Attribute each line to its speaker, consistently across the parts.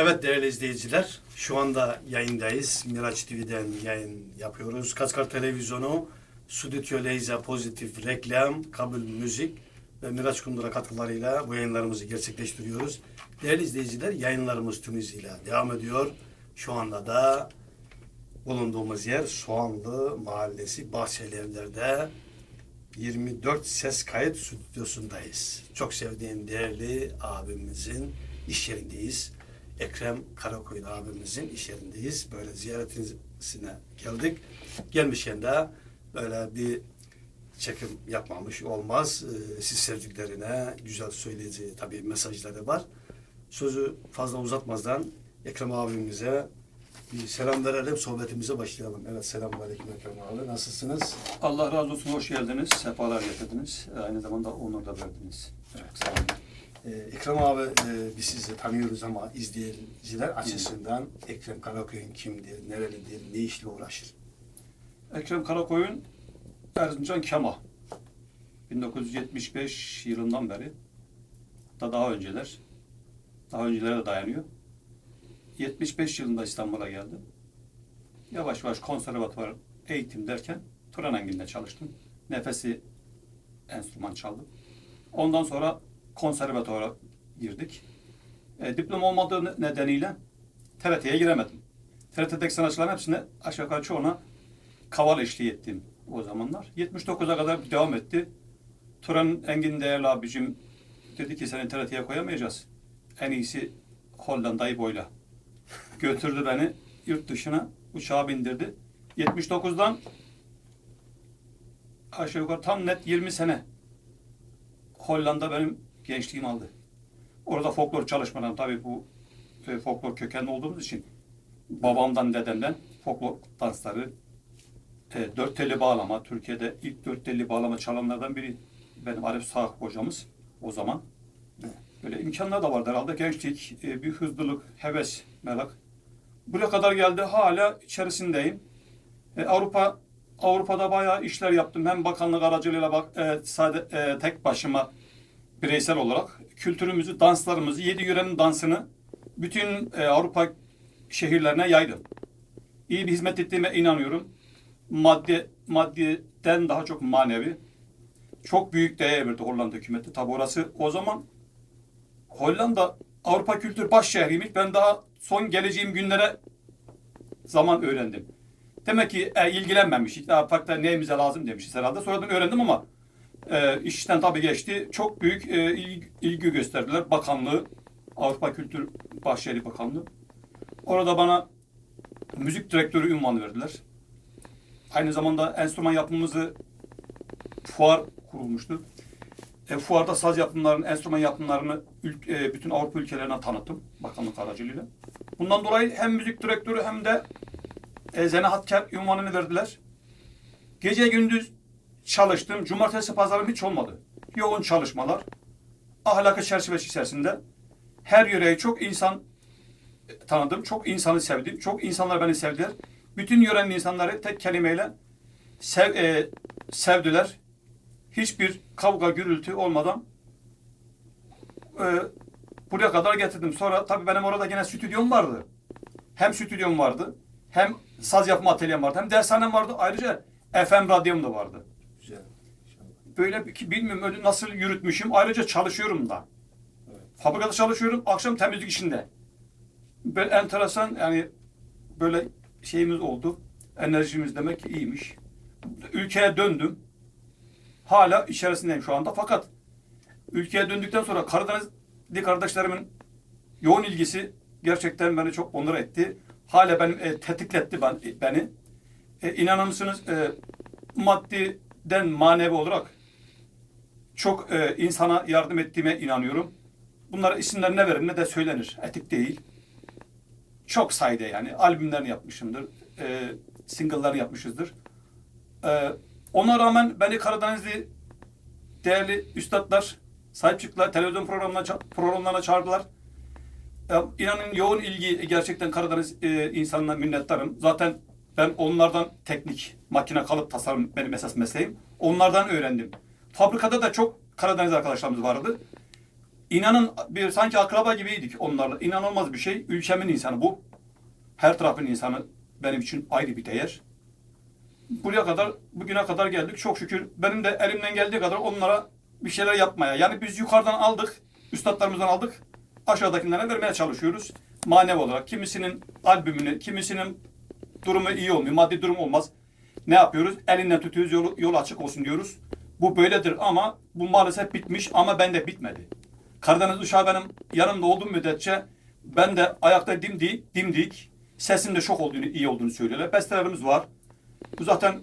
Speaker 1: Evet değerli izleyiciler, şu anda yayındayız. Miraç TV'den yayın yapıyoruz. Kaskar Televizyonu, Stüdyo Leyza Pozitif Reklam, Kabul Müzik ve Miraç Kundura katkılarıyla bu yayınlarımızı gerçekleştiriyoruz. Değerli izleyiciler, yayınlarımız tüm hızıyla devam ediyor. Şu anda da bulunduğumuz yer Soğanlı Mahallesi Bahçeli Evler'de 24 ses kayıt stüdyosundayız. Çok sevdiğim değerli abimizin iş yerindeyiz. Ekrem Karakoyun abimizin iş yerindeyiz. Böyle ziyaretine geldik. Gelmişken de böyle bir çekim yapmamış olmaz. Ee, siz sevdiklerine güzel söyleyeceği tabii mesajları var. Sözü fazla uzatmadan Ekrem abimize bir selam verelim, sohbetimize başlayalım. Evet, selamun aleyküm Ekrem abi. Nasılsınız?
Speaker 2: Allah razı olsun, hoş geldiniz, sefalar getirdiniz. Aynı zamanda onur da verdiniz. Çok sağ olun.
Speaker 1: Ee, Ekrem abi e, biz sizi tanıyoruz ama izleyiciler açısından Ekrem Karakoyun kimdir, nerelidir, ne işle uğraşır?
Speaker 2: Ekrem Karakoyun, Erzincan Kema. 1975 yılından beri, da daha önceler, daha öncelere de dayanıyor. 75 yılında İstanbul'a geldim. Yavaş yavaş konservatuvar eğitim derken Turan Engin'de çalıştım. Nefesi enstrüman çaldım. Ondan sonra konservatuvara girdik. E, diplom olmadığı ne- nedeniyle TRT'ye giremedim. TRT'deki sanatçıların hepsine aşağı yukarı çoğuna kaval eşliği ettim o zamanlar. 79'a kadar devam etti. Turan Engin değerli abicim dedi ki seni TRT'ye koyamayacağız. En iyisi Hollanda'yı boyla. Götürdü beni yurt dışına uçağa bindirdi. 79'dan aşağı yukarı tam net 20 sene Hollanda benim gençliğimi aldı. Orada folklor çalışmalarım tabii bu e, folklor kökenli olduğumuz için babamdan dedemden folklor dansları e, dört telli bağlama Türkiye'de ilk dört telli bağlama çalanlardan biri benim Arif Sağ hocamız o zaman. Böyle imkanlar da vardı herhalde. Gençlik, e, bir hızlılık, heves, merak. Buraya kadar geldi. Hala içerisindeyim. E, Avrupa Avrupa'da bayağı işler yaptım. Hem bakanlık aracılığıyla bak, e, sade, e, tek başıma bireysel olarak kültürümüzü, danslarımızı, yedi yörenin dansını bütün e, Avrupa şehirlerine yaydım. İyi bir hizmet ettiğime inanıyorum. Maddi, maddiden daha çok manevi. Çok büyük değer verdi Hollanda hükümeti. Tabi orası o zaman Hollanda Avrupa kültür baş şehriymiş. Ben daha son geleceğim günlere zaman öğrendim. Demek ki e, ilgilenmemiş. Farklı neyimize lazım demişiz herhalde. Sonradan öğrendim ama e, işten tabii geçti. Çok büyük e, ilgi, ilgi gösterdiler. Bakanlığı, Avrupa Kültür Bahçeli Bakanlığı. Orada bana müzik direktörü ünvanı verdiler. Aynı zamanda enstrüman yapımımızı fuar kurulmuştu. E, fuarda saz yapımlarının, enstrüman yapımlarını ül- e, bütün Avrupa ülkelerine tanıttım bakanlık aracılığıyla. Bundan dolayı hem müzik direktörü hem de e, zanaatkar ünvanını verdiler. Gece gündüz çalıştım. Cumartesi pazarım hiç olmadı. Yoğun çalışmalar. Ahlakı çerçevesi içerisinde her yöreyi çok insan e, tanıdım. Çok insanı sevdim. Çok insanlar beni sevdiler. Bütün yörenin insanları tek kelimeyle sev, e, sevdiler. Hiçbir kavga gürültü olmadan e, buraya kadar getirdim. Sonra tabii benim orada yine stüdyom vardı. Hem stüdyom vardı, hem saz yapma atölyem vardı, hem dershanem vardı. Ayrıca FM radyom da vardı.
Speaker 1: Güzel.
Speaker 2: Böyle ki bilmiyorum öyle nasıl yürütmüşüm. Ayrıca çalışıyorum da.
Speaker 1: Evet.
Speaker 2: Fabrikada çalışıyorum, akşam temizlik işinde. Böyle enteresan yani böyle şeyimiz oldu. Enerjimiz demek ki iyiymiş. Ülkeye döndüm. Hala içerisindeyim şu anda. Fakat ülkeye döndükten sonra Karadenizli kardeşlerimin yoğun ilgisi gerçekten beni çok onur etti. Hala benim e, tetikletti ben, beni. E, inanır mısınız e, maddiden manevi olarak çok e, insana yardım ettiğime inanıyorum. Bunlara isimler ne verir ne de söylenir. Etik değil. Çok sayıda yani. Albümlerini yapmışımdır. E, single'ları yapmışızdır. E, ona rağmen beni Karadenizli değerli üstadlar sahip çıktılar. Televizyon programlarına, ça- programlarına çağırdılar. E, inanın yoğun ilgi gerçekten Karadeniz e, insanına minnettarım. Zaten ben onlardan teknik, makine kalıp tasarım benim esas mesleğim. Onlardan öğrendim. Fabrikada da çok Karadeniz arkadaşlarımız vardı. inanın bir sanki akraba gibiydik onlarla. İnanılmaz bir şey. Ülkemin insanı bu. Her tarafın insanı benim için ayrı bir değer. Buraya kadar, bugüne kadar geldik. Çok şükür benim de elimden geldiği kadar onlara bir şeyler yapmaya. Yani biz yukarıdan aldık, üstadlarımızdan aldık. Aşağıdakilere vermeye çalışıyoruz. Manevi olarak. Kimisinin albümünü, kimisinin durumu iyi olmuyor. Maddi durum olmaz. Ne yapıyoruz? Elinden tutuyoruz, yolu, yol açık olsun diyoruz. Bu böyledir ama bu maalesef bitmiş ama bende bitmedi. Karadeniz uşağı benim yanımda olduğum müddetçe ben de ayakta dimdik, dimdik sesim de çok olduğunu, iyi olduğunu söylüyorlar. Bestelerimiz var. Bu zaten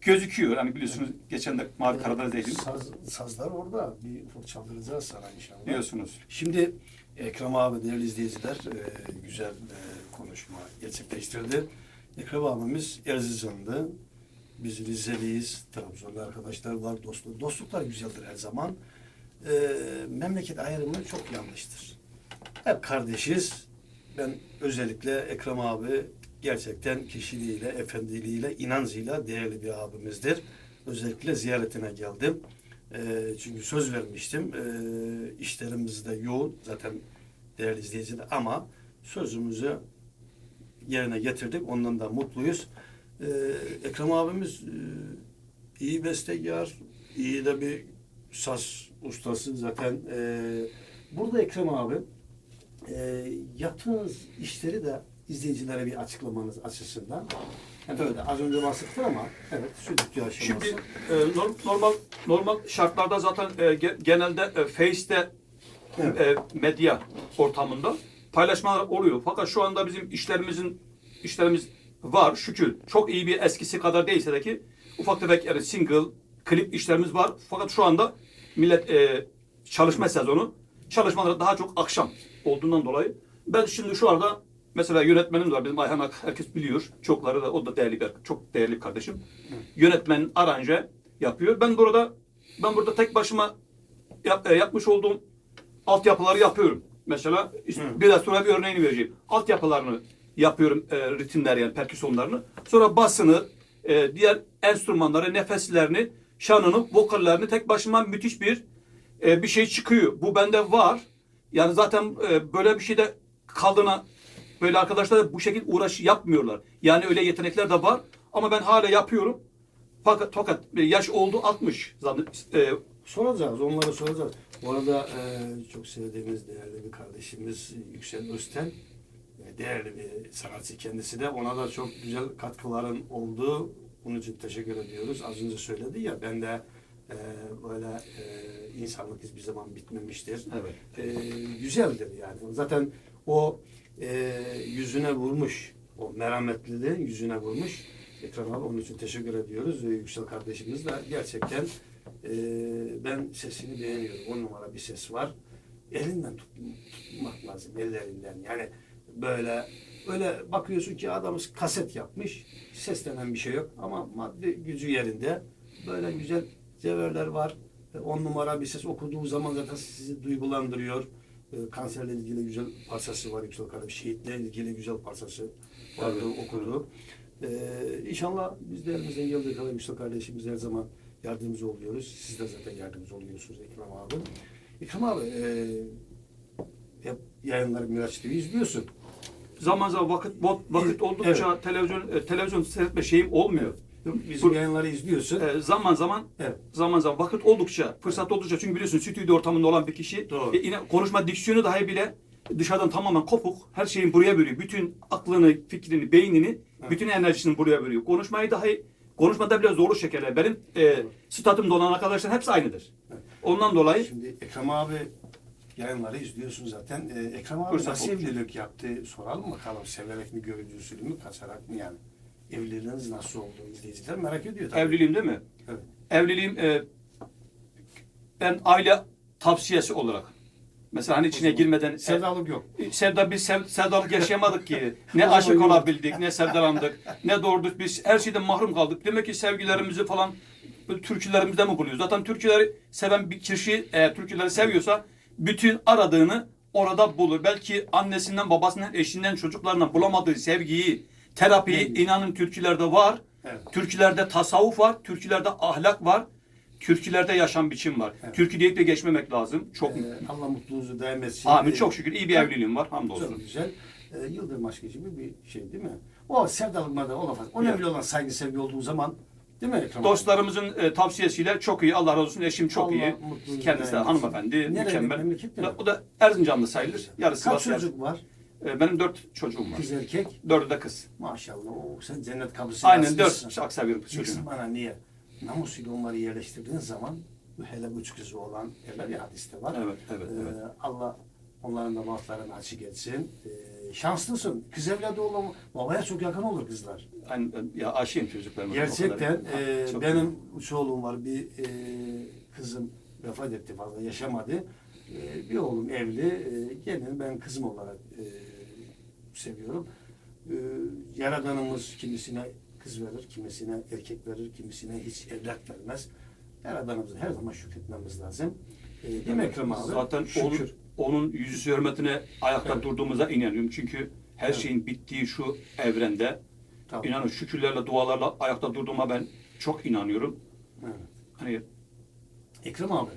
Speaker 2: gözüküyor. Hani biliyorsunuz geçen de Mavi Karadeniz'deydim.
Speaker 1: Saz, sazlar orada. Bir ufak çaldıracağız sana inşallah.
Speaker 2: Biliyorsunuz.
Speaker 1: Şimdi Ekrem abi değerli izleyiciler e, güzel e, konuşma gerçekleştirdi. Ekrem abimiz Erzincanlı. Biz Rizeliyiz. Trabzonlu arkadaşlar var. Dostluk. Dostluklar güzeldir her zaman. E, memleket ayrımı çok yanlıştır. Hep kardeşiz. Ben özellikle Ekrem abi gerçekten kişiliğiyle, efendiliğiyle, inancıyla değerli bir abimizdir. Özellikle ziyaretine geldim. E, çünkü söz vermiştim. E, işlerimiz de yoğun. Zaten değerli izleyiciler ama sözümüzü yerine getirdik. Ondan da mutluyuz. E, Ekrem abimiz e, iyi bestekar, iyi de bir saz ustası zaten. E, burada Ekrem abi e, yaptığınız işleri de izleyicilere bir açıklamanız açısından. Böyle az önce bahsettin ama evet stüdyo aşaması.
Speaker 2: Şimdi e, norm- normal normal şartlarda zaten e, ge- genelde e, Face'te
Speaker 1: Evet.
Speaker 2: e, medya ortamında paylaşmalar oluyor. Fakat şu anda bizim işlerimizin işlerimiz var şükür. Çok iyi bir eskisi kadar değilse de ki ufak tefek yani single, klip işlerimiz var. Fakat şu anda millet e, çalışma sezonu çalışmaları daha çok akşam olduğundan dolayı ben şimdi şu anda mesela yönetmenimiz var bizim Ayhan Ak herkes biliyor. Çokları da o da değerli bir çok değerli bir kardeşim. Yönetmen aranje yapıyor. Ben burada ben burada tek başıma yap- e, yapmış olduğum altyapıları yapıyorum. Mesela
Speaker 1: Hı.
Speaker 2: biraz sonra bir örneğini vereceğim. Altyapılarını yapıyorum e, ritimler yani perküsyonlarını. Sonra basını, e, diğer enstrümanları, nefeslerini, şanını, vokallerini tek başıma müthiş bir e, bir şey çıkıyor. Bu bende var. Yani zaten e, böyle bir şeyde kaldığına böyle arkadaşlar da bu şekilde uğraş yapmıyorlar. Yani öyle yetenekler de var ama ben hala yapıyorum. Fakat, fakat yaş oldu 60. Zaten, e,
Speaker 1: Soracağız, onları soracağız. Bu arada e, çok sevdiğimiz değerli bir kardeşimiz Yüksel Özten. E, değerli bir sanatçı kendisi de. Ona da çok güzel katkıların olduğu. Bunun için teşekkür ediyoruz. Az önce söyledi ya ben de e, böyle e, insanlık hiçbir zaman bitmemiştir.
Speaker 2: Evet.
Speaker 1: E, güzeldir yani. Zaten o e, yüzüne vurmuş, o merhametliliğin yüzüne vurmuş. Ekrem abi onun için teşekkür ediyoruz. E, Yüksel kardeşimiz de gerçekten e, ben sesini beğeniyorum. On numara bir ses var. Elinden tut, tutmak lazım, ellerinden. Yani böyle böyle bakıyorsun ki adamız kaset yapmış. Ses denen bir şey yok ama maddi gücü yerinde. Böyle güzel cevherler var. E, On numara bir ses okuduğu zaman zaten sizi duygulandırıyor. E, kanserle ilgili güzel parçası var Yüksel kardeşim. Şehitle ilgili güzel parçası vardı
Speaker 2: Evet.
Speaker 1: okudu. E, inşallah biz de elimizden geldiği kadar Yüksel kardeşimiz her zaman yardımcı oluyoruz. Siz de zaten yardımcı oluyorsunuz Ekrem abi. Ekrem abi e, hep yayınları Miraç TV izliyorsun.
Speaker 2: zaman zaman vakit vak- vakit oldukça televizyon e, televizyon seyretme şeyim olmuyor.
Speaker 1: Bizim
Speaker 2: Bu-
Speaker 1: yayınları izliyorsun.
Speaker 2: e, zaman zaman
Speaker 1: Evet.
Speaker 2: zaman zaman vakit oldukça, fırsat oldukça çünkü biliyorsun stüdyo ortamında olan bir kişi
Speaker 1: Doğru.
Speaker 2: e, yine konuşma diksiyonu dahi bile dışarıdan tamamen kopuk. Her şeyin buraya veriyor. Bütün aklını, fikrini, beynini,
Speaker 1: Evet.
Speaker 2: bütün enerjisini buraya veriyor. Konuşmayı dahi konuşmada bile zorlu şekerler. Benim e, statümde olan arkadaşlar hepsi aynıdır.
Speaker 1: Evet.
Speaker 2: Ondan dolayı
Speaker 1: Şimdi Ekrem abi yayınları izliyorsun zaten. Ee, Ekrem abi
Speaker 2: Fırsat
Speaker 1: nasıl
Speaker 2: oldu.
Speaker 1: evlilik yaptı soralım bakalım. Severek mi, görücü usulü mü, kaçarak mı yani? Evliliğiniz nasıl oldu izleyiciler merak ediyor tabii.
Speaker 2: evliliğim değil mi?
Speaker 1: Evet.
Speaker 2: Evliliğim e, ben aile tavsiyesi olarak mesela hani içine girmeden sev,
Speaker 1: Sevdalık yok.
Speaker 2: sevda biz sev, sevdalık yaşayamadık ki. Ne aşık olabildik, ne sevdalandık, ne doğurduk. Biz her şeyden mahrum kaldık. Demek ki sevgilerimizi falan türkülerimizde mi buluyoruz? Zaten türküleri seven bir kişi eğer türküleri seviyorsa bütün aradığını orada bulur. Belki annesinden, babasından, eşinden, çocuklarından bulamadığı sevgiyi, terapiyi
Speaker 1: Evet.
Speaker 2: inanın türkülerde var.
Speaker 1: Evet.
Speaker 2: Türkülerde tasavvuf var, türkülerde ahlak var. Türkülerde yaşam biçim var.
Speaker 1: Evet.
Speaker 2: Türkü deyip de geçmemek lazım. Çok
Speaker 1: Ee, Allah mutluluğunuzu daim etsin.
Speaker 2: Amin.
Speaker 1: Ee,
Speaker 2: Çok şükür iyi bir evliliğim var. Hamdolsun.
Speaker 1: Çok güzel. Ee, Yıldırım aşkı gibi bir şey değil mi? O sevdalıklarda olamaz. Önemli olan saygı sevgi olduğu zaman değil mi Ekrem?
Speaker 2: Dostlarımızın e, tavsiyesiyle çok iyi. Allah razı olsun. Eşim çok
Speaker 1: Allah
Speaker 2: iyi. Kendisi de hanımefendi.
Speaker 1: Nerede,
Speaker 2: mükemmel. O da Erzincanlı sayılır. Yarısı
Speaker 1: Kaç çocuk var?
Speaker 2: E, benim dört çocuğum var.
Speaker 1: Kız erkek.
Speaker 2: Dördü de kız.
Speaker 1: Maşallah. Oo, sen cennet kapısı
Speaker 2: Aynen dört. Çok seviyorum kız çocuğunu.
Speaker 1: bana niye? Namusuyla onları yerleştirdiğin zaman hele üç kızı olan evler ya hadiste var.
Speaker 2: Evet, evet,
Speaker 1: Ee,
Speaker 2: evet.
Speaker 1: Allah onların da bahtlarını açık etsin. Ee, şanslısın. Kız evladı olan babaya çok yakın olur kızlar.
Speaker 2: Aynen, ya aşığım çocuklarıma.
Speaker 1: Gerçekten
Speaker 2: kadar.
Speaker 1: e,
Speaker 2: Çok
Speaker 1: benim üç oğlum var. Bir e, kızım vefat etti fazla yaşamadı. E, bir oğlum evli. E, gelin ben kızım olarak e, seviyorum. E, Yaradanımız kimisine kız verir, kimisine erkek verir, kimisine hiç evlat vermez. Yaradanımıza her zaman şükretmemiz lazım. E, değil mi Ekrem abi?
Speaker 2: Zaten
Speaker 1: Şükür.
Speaker 2: onun, onun yüzüsü hürmetine ayakta
Speaker 1: Evet.
Speaker 2: durduğumuza inanıyorum. Çünkü her
Speaker 1: Evet.
Speaker 2: şeyin bittiği şu evrende
Speaker 1: Tabii.
Speaker 2: inanın şükürlerle, dualarla ayakta durduğuma ben çok inanıyorum.
Speaker 1: Evet.
Speaker 2: Hani
Speaker 1: Ekrem abi,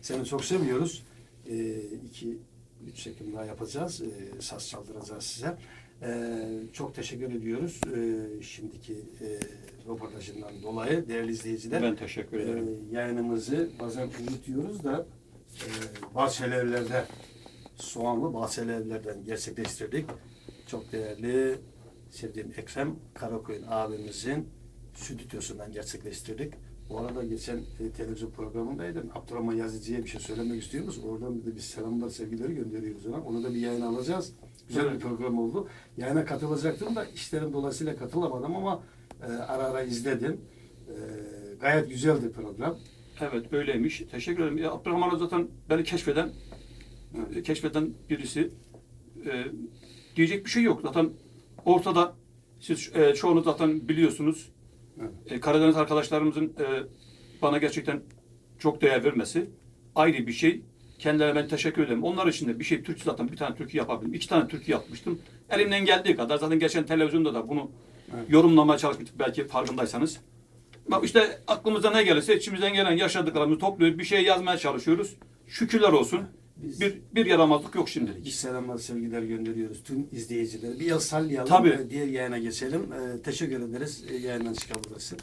Speaker 1: seni çok seviyoruz. Ee, iki, üç çekim daha yapacağız. Ee, saz çaldıracağız size. Ee, çok teşekkür ediyoruz. Ee, şimdiki e, röportajından dolayı değerli izleyiciler.
Speaker 2: ben teşekkür ederim.
Speaker 1: Ee, yayınımızı bazen unutuyoruz da e, Bahçeli Evler'de Soğanlı Bahçeli Evler'den gerçekleştirdik. Çok değerli sevdiğim Ekrem Karakoyun abimizin stüdyosundan gerçekleştirdik. Bu arada geçen e, televizyon programındaydım. Abdurrahman Yazıcı'ya bir şey söylemek istiyor musun? Oradan de biz selamlar, sevgileri gönderiyoruz ona. Onu da bir yayına alacağız. Güzel bir
Speaker 2: Evet.
Speaker 1: program oldu. Yayına katılacaktım da işlerim dolayısıyla katılamadım ama e, ara ara izledim. E, gayet güzeldi program.
Speaker 2: Evet öyleymiş. Teşekkür ederim. Ya, Abdurrahman zaten beni keşfeden e, keşfeden birisi. E, diyecek bir şey yok. Zaten ortada siz e, çoğunuz zaten biliyorsunuz.
Speaker 1: Evet.
Speaker 2: E, Karadeniz arkadaşlarımızın e, bana gerçekten çok değer vermesi ayrı bir şey. Kendilerine ben teşekkür ederim. Onlar için de bir şey Türk zaten bir tane Türkiye yapabildim. İki tane Türkiye yapmıştım. Elimden geldiği kadar zaten geçen televizyonda da bunu
Speaker 1: Evet.
Speaker 2: yorumlamaya çalışmıştık belki farkındaysanız. Bak işte aklımıza ne gelirse içimizden gelen yaşadıklarımızı topluyoruz. Bir şey yazmaya çalışıyoruz. Şükürler olsun.
Speaker 1: Biz-
Speaker 2: Bir, bir yaramazlık yok şimdilik.
Speaker 1: Biz selamlar, sevgiler gönderiyoruz tüm izleyicilere. Bir yıl sallayalım,
Speaker 2: Tabii.
Speaker 1: e, diğer yayına geçelim. E, teşekkür ederiz. E, yayından çıkabilirsin.